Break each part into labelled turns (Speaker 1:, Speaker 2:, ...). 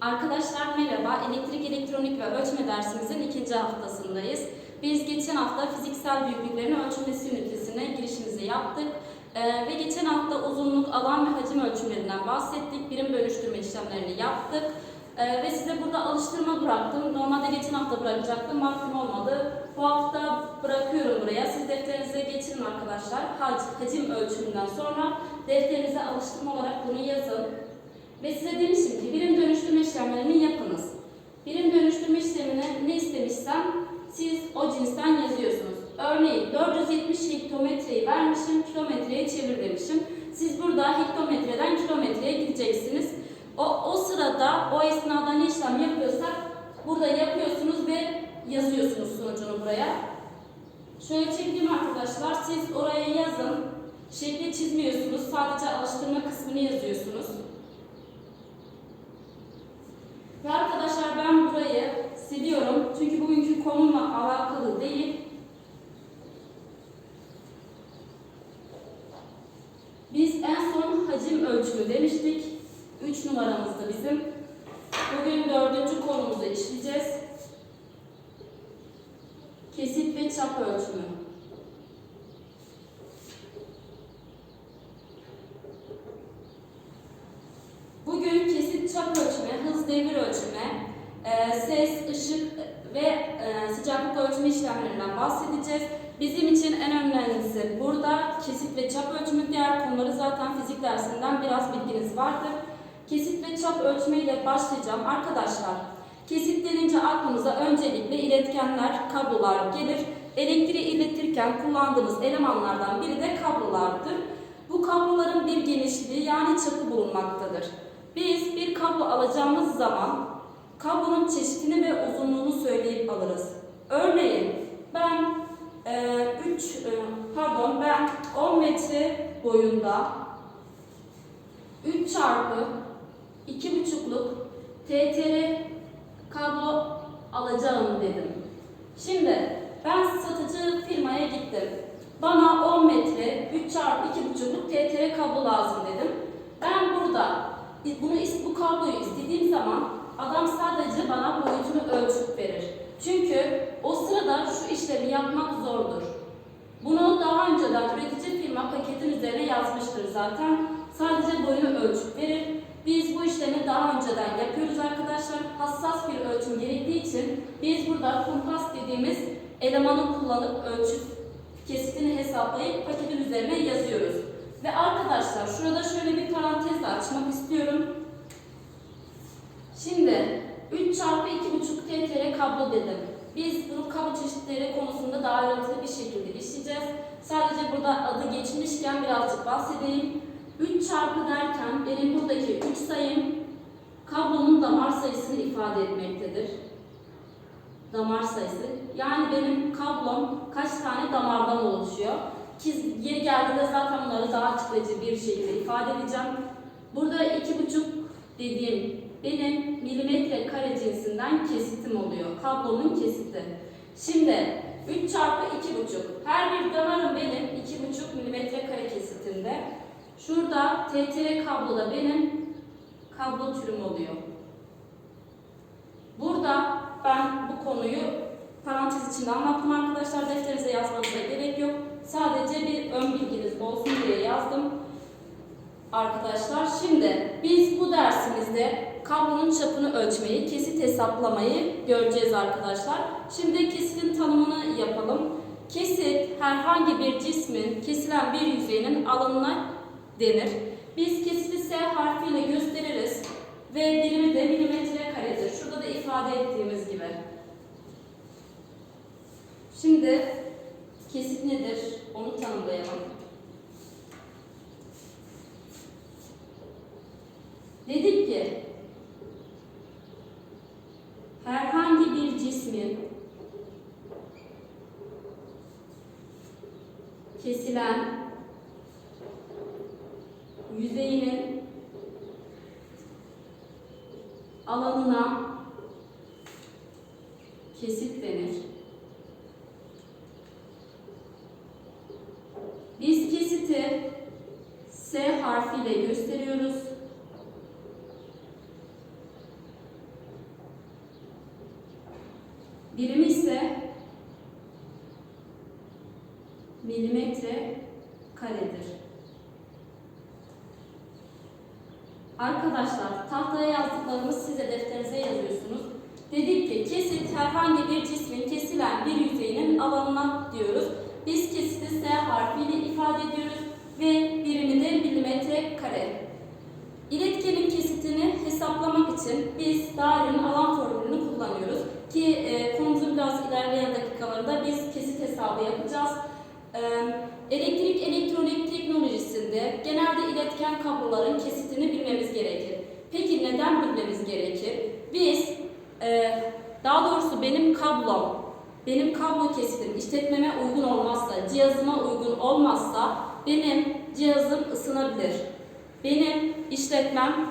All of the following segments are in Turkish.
Speaker 1: Arkadaşlar merhaba. Elektrik, elektronik ve ölçme dersimizin ikinci haftasındayız. Biz geçen hafta fiziksel büyüklüklerin ölçülmesi ünitesine girişimizi yaptık. Ee, ve geçen hafta uzunluk, alan ve hacim ölçümlerinden bahsettik. Birim bölüştürme işlemlerini yaptık. Ee, ve size burada alıştırma bıraktım. Normalde geçen hafta bırakacaktım. Vaktim olmadı. Bu hafta bırakıyorum buraya. Siz defterinize geçirin arkadaşlar. Hac- hacim ölçümünden sonra defterinize alıştırma olarak bunu yazın. Ve size demişim ki birim dönüştürme işlemlerini yapınız. Birim dönüştürme işlemine ne istemişsem siz o cinsten yazıyorsunuz. Örneğin 470 hektometreyi vermişim, kilometreye çevir demişim. Siz burada hektometreden kilometreye gideceksiniz. O, o sırada, o esnada ne işlem yapıyorsak burada yapıyorsunuz ve yazıyorsunuz sonucunu buraya. Şöyle çekeyim arkadaşlar, siz oraya yazın. Şekli çizmiyorsunuz, sadece alıştırma kısmını yazıyorsunuz. Ve arkadaşlar ben burayı siliyorum çünkü bugünkü konumla alakalı değil. Biz en son hacim ölçümü demiştik. 3 numaramızda bizim. Bugün dördüncü konumuzu işleyeceğiz. Kesit ve çap ölçümü. Bugün kesit çap ölçme, hız devir ölçme, e, ses, ışık ve e, sıcaklık ölçme işlemlerinden bahsedeceğiz. Bizim için en önemlisi burada kesit ve çap ölçümü. Diğer konuları zaten fizik dersinden biraz bilginiz vardır. Kesit ve çap ölçme ile başlayacağım. Arkadaşlar, kesit denince aklımıza öncelikle iletkenler, kablolar gelir. Elektriği iletirken kullandığımız elemanlardan biri de kablolardır. Bu kabloların bir genişliği yani çapı bulunmaktadır. Biz bir kablo alacağımız zaman kablonun çeşidini ve uzunluğunu söyleyip alırız. Örneğin ben 3 pardon ben 10 metre boyunda 3 çarpı 2,5'luk TTR kablo alacağım dedim. Şimdi ben satıcı firmaya gittim. Bana 10 metre 3 çarpı 2,5'luk TTR kablo lazım dedim. Ben burada bunu bu kabloyu istediğim zaman adam sadece bana boyutunu ölçüp verir. Çünkü sırada şu işlemi yapmak zordur. Bunu daha önceden üretici firma paketin üzerine yazmıştır zaten. Sadece boyunu ölçüp verir. Biz bu işlemi daha önceden yapıyoruz arkadaşlar. Hassas bir ölçüm gerektiği için biz burada kumpas dediğimiz elemanı kullanıp ölçüp kesitini hesaplayıp paketin üzerine yazıyoruz. Ve arkadaşlar şurada şöyle bir parantez açmak istiyorum. Şimdi 3 çarpı 2,5 TTR kablo dedim. Biz bu kablo çeşitleri konusunda daha ayrıntılı bir şekilde işleyeceğiz. Sadece burada adı geçmişken birazcık bahsedeyim. 3 çarpı derken benim buradaki 3 sayım kablonun damar sayısını ifade etmektedir. Damar sayısı. Yani benim kablom kaç tane damardan oluşuyor. Ki yeri geldiğinde zaten bunları daha açıklayıcı bir şekilde ifade edeceğim. Burada 2,5 dediğim benim milimetre kare cinsinden kesitim oluyor. Kablomun kesiti. Şimdi 3 çarpı 2,5. Her bir damarım benim 2,5 milimetre kare kesitinde. Şurada TTR kabloda benim kablo türüm oluyor. Burada ben bu konuyu parantez içinde anlattım arkadaşlar. Defterinize yazmanıza gerek yok. Sadece bir ön bilginiz olsun diye yazdım. Arkadaşlar şimdi biz bu dersimizde kablonun çapını ölçmeyi, kesit hesaplamayı göreceğiz arkadaşlar. Şimdi kesitin tanımını yapalım. Kesit herhangi bir cismin kesilen bir yüzeyinin alanına denir. Biz kesiti S harfiyle gösteririz ve birimi de milimetre karedir. Şurada da ifade ettiğimiz gibi. Şimdi kesit nedir? Onu tanımlayalım. Dedik ki herhangi bir cismin kesilen yüzeyinin alanına kesit denir. Biz kesiti S harfiyle gösteriyoruz. Birimi ise milimetre karedir. Arkadaşlar tahtaya yazdıklarımız size defterinize yazıyorsunuz. Dedik ki kesit herhangi bir cismin kesilen bir yüzeyinin alanına diyoruz. Biz kesiti S harfiyle ifade ediyoruz ve birimi de milimetre kare. İletkenin kesitini hesaplamak için biz dairenin alan formülünü kullanıyoruz. Ki e, dakikalarında biz kesit hesabı yapacağız. E, elektrik elektronik teknolojisinde genelde iletken kabloların kesitini bilmemiz gerekir. Peki neden bilmemiz gerekir? Biz, e, daha doğrusu benim kablom, benim kablo kesitim işletmeme uygun olmazsa, cihazıma uygun olmazsa benim cihazım ısınabilir. Benim işletmem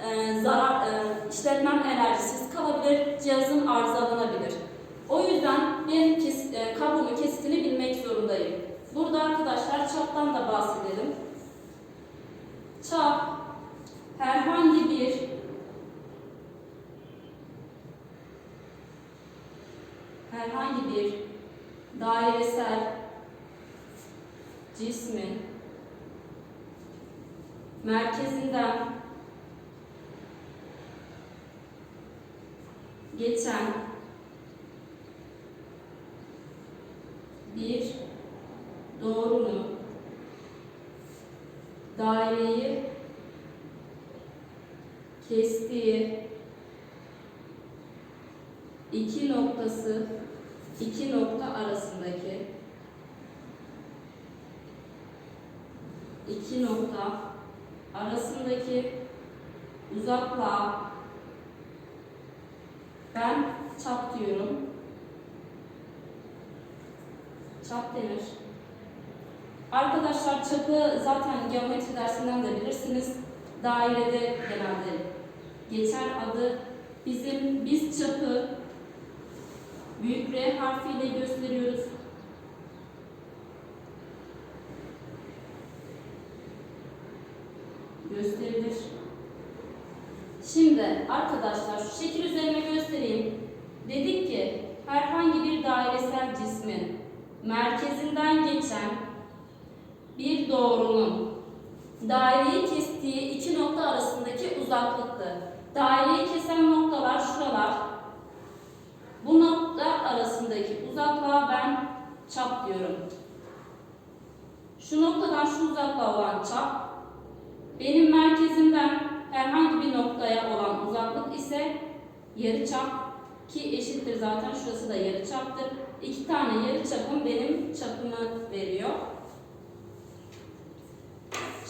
Speaker 1: e, zarar, e, işletmem enerjisiz kalabilir, cihazım arızalanabilir. O yüzden ben kes, e, kablomun kesitini bilmek zorundayım. Burada arkadaşlar çaptan da bahsedelim. Çap herhangi bir herhangi bir dairesel cismin merkezinden geçen bir doğrunun daireyi kestiği iki noktası iki nokta arasındaki iki nokta arasındaki uzaklığa ben çap diyorum. Çap denir. Arkadaşlar çapı zaten geometri dersinden de bilirsiniz. Dairede genelde geçer adı. Bizim biz çapı büyük R harfiyle gösteriyoruz. Gösterilir. Şimdi arkadaşlar şu şekil üzerine göstereyim. Dedik ki herhangi bir dairesel cismin merkezinden geçen bir doğrunun daireyi kestiği iki nokta arasındaki uzaklıktı. Daireyi kesen noktalar şuralar. Bu nokta arasındaki uzaklığa ben çap diyorum. Şu noktadan şu uzaklığa olan çap benim merkezimden herhangi bir noktaya olan uzaklık ise yarıçap ki eşittir zaten şurası da yarıçaptır. İki tane yarıçapım benim çapımı veriyor.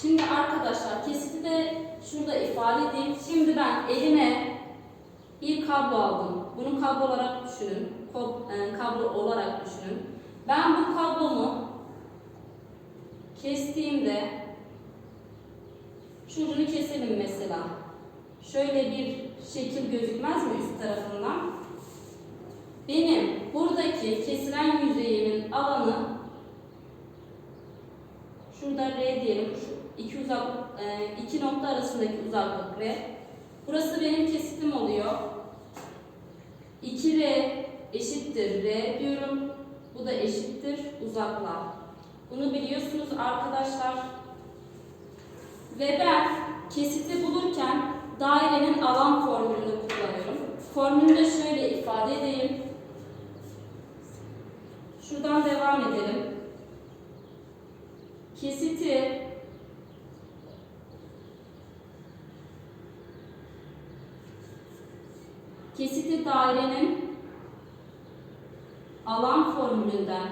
Speaker 1: Şimdi arkadaşlar kesiti de şurada ifade edeyim. Şimdi ben elime bir kablo aldım. Bunu kablo olarak düşünün. e, Kablo olarak düşünün. Ben bu kablomu kestiğimde şucunu keselim mesela. Şöyle bir şekil gözükmez mi üst tarafından? Benim buradaki kesilen yüzeyimin alanı şurada R diyelim. Şu iki uzaklık, e, iki nokta arasındaki uzaklık R. Burası benim kesitim oluyor. 2R eşittir R diyorum. Bu da eşittir uzaklığa. Bunu biliyorsunuz arkadaşlar. Ve ben kesiti bulurken dairenin alan formülünü kullanıyorum. Formülü de şöyle ifade edeyim. Şuradan devam edelim. Kesiti kesiti dairenin alan formülünden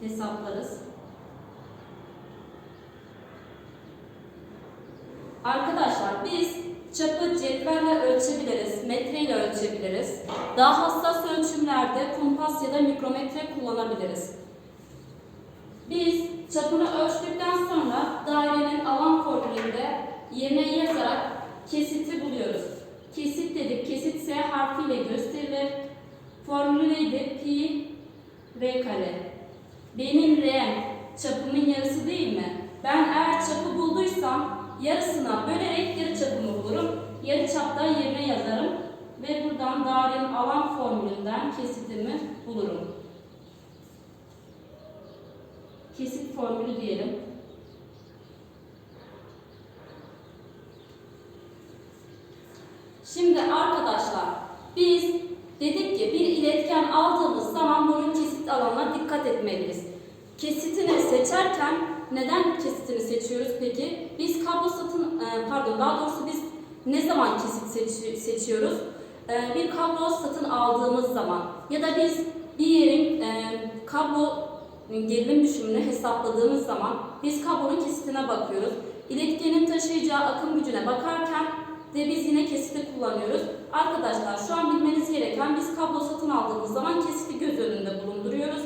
Speaker 1: hesaplarız. Arkadaşlar biz çapı cetvelle ölçebiliriz, metreyle ölçebiliriz. Daha hassas ölçümlerde kumpas ya da mikrometre kullanabiliriz. Biz çapını ölçtükten sonra dairenin alan formülünde yerine yazarak kesiti buluyoruz. Kesit dedik, kesit S harfiyle gösterilir. Formülü neydi? Pi R kare. Benim R'm çapımın yarısı değil mi? Ben eğer çapı bulduysam yarısına bölerek yarı çapımı bulurum. Yarı çapta yerine yazarım ve buradan dairenin alan formülünden kesitimi bulurum. Kesit formülü diyelim. Şimdi arkadaşlar biz dedik ki bir iletken aldığımız zaman bunun kesit alanına dikkat etmeliyiz. Kesitini seçerken neden kesitini seçiyoruz peki? Biz kablo satın e, pardon daha doğrusu biz ne zaman kesit seçi- seçiyoruz? E, Bir kablo satın aldığımız zaman ya da biz bir yerin e, kablo gerilim düşümünü hesapladığımız zaman biz kablonun kesitine bakıyoruz. İletkenin taşıyacağı akım gücüne bakarken de biz yine kesiti kullanıyoruz. Arkadaşlar şu an bilmeniz gereken biz kablo satın aldığımız zaman kesiti göz önünde bulunduruyoruz.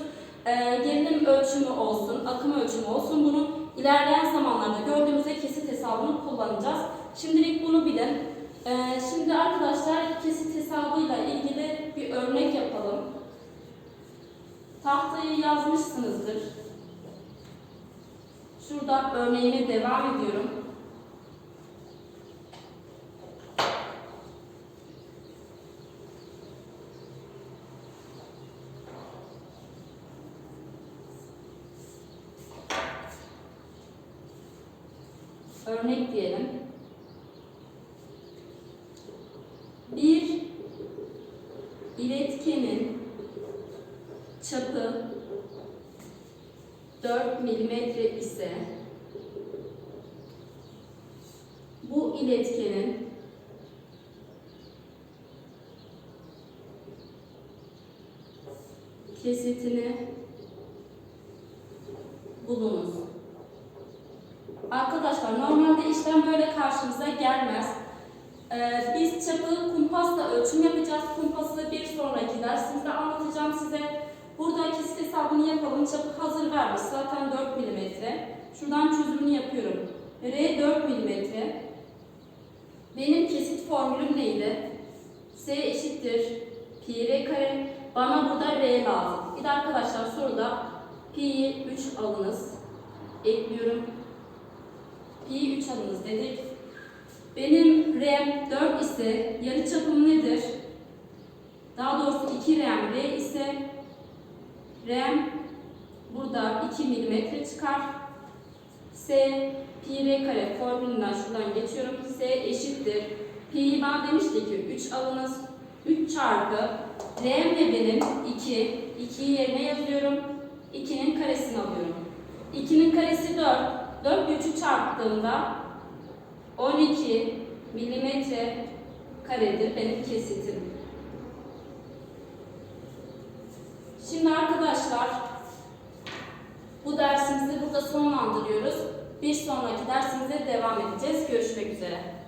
Speaker 1: Ee, gerilim ölçümü olsun, akım ölçümü olsun bunu ilerleyen zamanlarda gördüğümüzde kesit hesabını kullanacağız. Şimdilik bunu bilin. Ee, şimdi arkadaşlar kesit hesabıyla ilgili bir örnek yapalım. Tahtayı yazmışsınızdır. Şurada örneğime devam ediyorum. Örnek diyelim. Bir iletkenin çapı 4 milimetre ise bu iletkenin kesitini bulunuz. Arkadaşlar normalde işlem böyle karşımıza gelmez. Ee, biz çapı kumpasla ölçüm yapacağız. Kumpası bir sonraki dersimizde anlatacağım size. Burada kesit hesabını yapalım. Çapı hazır vermiş. Zaten 4 mm. Şuradan çözümünü yapıyorum. R 4 mm. Benim kesit formülüm neydi? S eşittir pi r kare. Bana burada R lazım. Bir de arkadaşlar soruda pi'yi 3 alınız. Ekliyorum. Pi 3 alınız dedik. Benim rem 4 ise yarı çapım nedir? Daha doğrusu 2 rem r ise rem burada 2 mm çıkar. S pi r kare formülünden şuradan geçiyorum. S eşittir. Pi'yi ben demiştik ki 3 alınız. 3 çarpı rem de benim 2. 2'yi yerine yazıyorum. 2'nin karesini alıyorum. 2'nin karesi 4. 4 ile 3'ü çarptığımda 12 milimetre karedir benim kesitim. Şimdi arkadaşlar bu dersimizi burada sonlandırıyoruz. Bir sonraki dersimize devam edeceğiz. Görüşmek üzere.